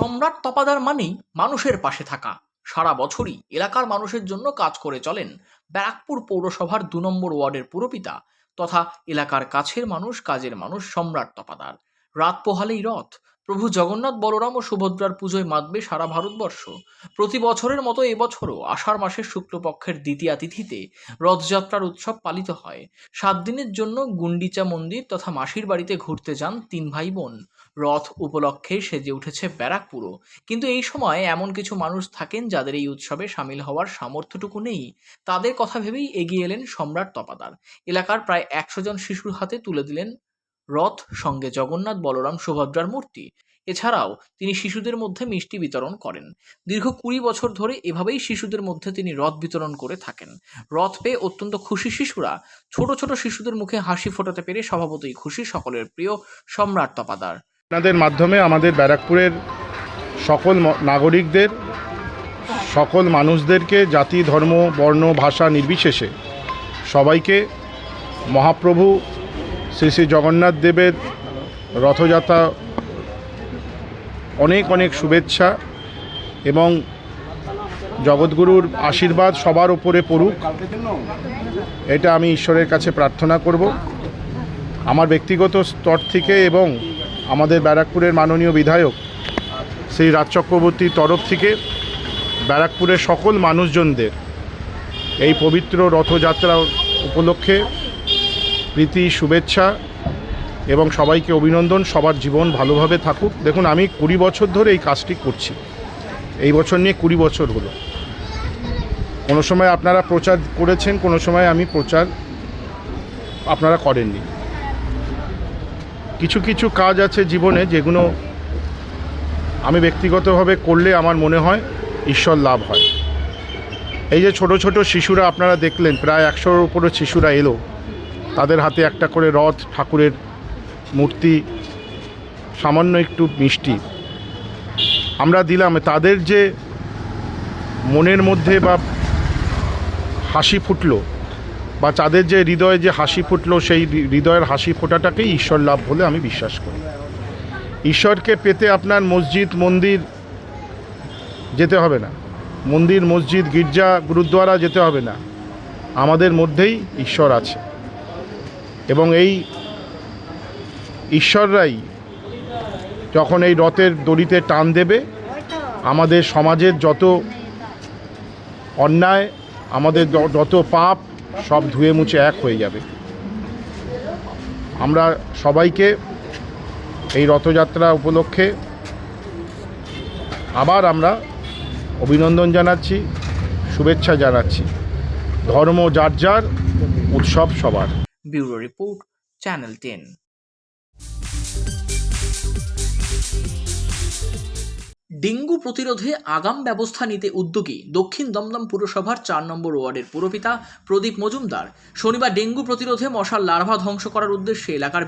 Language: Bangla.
সম্রাট তপাদার মানেই মানুষের পাশে থাকা। সারা বছরই এলাকার মানুষের জন্য কাজ করে চলেন ব্যারাকপুর পৌরসভার দু নম্বর ওয়ার্ডের পুরপিতা তথা এলাকার কাছের মানুষ, কাজের মানুষ সম্রাট তপাদার। রাত পোহালেই রথ প্রভু জগন্নাথ বলরাম ও সুভদ্রার পুজোয় মাতবে সারা ভারতবর্ষ। প্রতি বছরের মতো এবছরও আষাঢ় মাসের শুক্লপক্ষের দ্বিতীয়া তিথিতে রথযাত্রার উৎসব পালিত হয়। সাত দিনের জন্য গুন্ডিচা মন্দির তথা মাসির বাড়িতে ঘুরতে যান তিন ভাই বোন রথ উপলক্ষে সেজে উঠেছে ব্যারাকপুরও। কিন্তু এই সময় এমন কিছু মানুষ থাকেন যাদের এই উৎসবে সামিল হওয়ার সামর্থ্যটুকু নেই। তাদের কথা ভেবেই এগিয়ে এলেন সম্রাট তপাদার। এলাকার প্রায় একশো জন শিশুর হাতে তুলে দিলেন রথ, সঙ্গে জগন্নাথ, বলরাম, সুভদ্রার মূর্তি। এছাড়াও তিনি শিশুদের মধ্যে মিষ্টি বিতরণ করেন। দীর্ঘ কুড়ি বছর ধরে এভাবেই শিশুদের মধ্যে তিনি রথ বিতরণ করে থাকেন। রথ পেয়ে অত্যন্ত খুশি শিশুরা। ছোট ছোট শিশুদের মুখে হাসি ফোটাতে পেরে স্বভাবতই খুশি সকলের প্রিয় সম্রাট তপাদার। আপনাদের মাধ্যমে আমাদের ব্যারাকপুরের সকল নাগরিকদের, সকল মানুষদেরকে জাতি, ধর্ম, বর্ণ, ভাষা নির্বিশেষে সবাইকে মহাপ্রভু শ্রী শ্রী জগন্নাথ দেবের রথযাত্রা অনেক অনেক শুভেচ্ছা এবং জগৎগুরুর আশীর্বাদ সবার ওপরে পড়ুক। এটা আমি ঈশ্বরের কাছে প্রার্থনা করব। আমার ব্যক্তিগত স্তর থেকে এবং আমাদের ব্যারাকপুরের মাননীয় বিধায়ক শ্রী রাজ চক্রবর্তীর তরফ থেকে ব্যারাকপুরের সকল মানুষজনদের এই পবিত্র রথযাত্রা উপলক্ষে প্রীতি, শুভেচ্ছা এবং সবাইকে অভিনন্দন। সবার জীবন ভালোভাবে থাকুক। দেখুন, আমি কুড়ি বছর ধরে এই কাজটি করছি। এই বছর নিয়ে কুড়ি বছর হলো। কোনো সময় আপনারা প্রচার করেছেন, কোনো সময় আমি প্রচার আপনারা করেননি। কিছু কিছু কাজ আছে জীবনে যেগুলো আমি ব্যক্তিগতভাবে করলে আমার মনে হয় ঈশ্বর লাভ হয়। এই যে ছোট ছোট শিশুরা আপনারা দেখলেন, প্রায় একশোর উপরে শিশুরা এলো। তাদের হাতে একটা করে রথ, ঠাকুরের মূর্তি, সামান্য একটু মিষ্টি। আমরা দিলাম, তাদের যে মনের মধ্যে বা হাসি ফুটলো বা তাদের যে হৃদয়ে যে হাসি ফুটলো, সেই হৃদয়ের হাসি ফোটাটাকেই ঈশ্বর লাভ বলে আমি বিশ্বাস করি। ঈশ্বরকে পেতে আপনার মসজিদ, মন্দির যেতে হবে না। মন্দির, মসজিদ, গির্জা, গুরুদ্বারা যেতে হবে না। আমাদের মধ্যেই ঈশ্বর আছে। এবং এই ঈশ্বররাই যখন এই রথের দড়িতে টান দেবে, আমাদের সমাজের যত অন্যায়, আমাদের যত পাপ, সব ধুয়ে মুছে এক হয়ে যাবে। আমরা সবাইকে এই রথযাত্রা উপলক্ষে আবার আমরা অভিনন্দন জানাচ্ছি, শুভেচ্ছা জানাচ্ছি। ধর্ম যার যার, উৎসব সবার। Bureau report, channel ten. Dengue প্রতিরোধে আগাম ব্যবস্থা নিতে উদ্যোগী দক্ষিণ দমদম পুরসভার চার নম্বর ওয়ার্ডের পুরপিতা প্রদীপ মজুমদার। শনিবার ডেঙ্গু প্রতিরোধে মশার লার্ভা ধ্বংস করার উদ্দেশ্যে এলাকার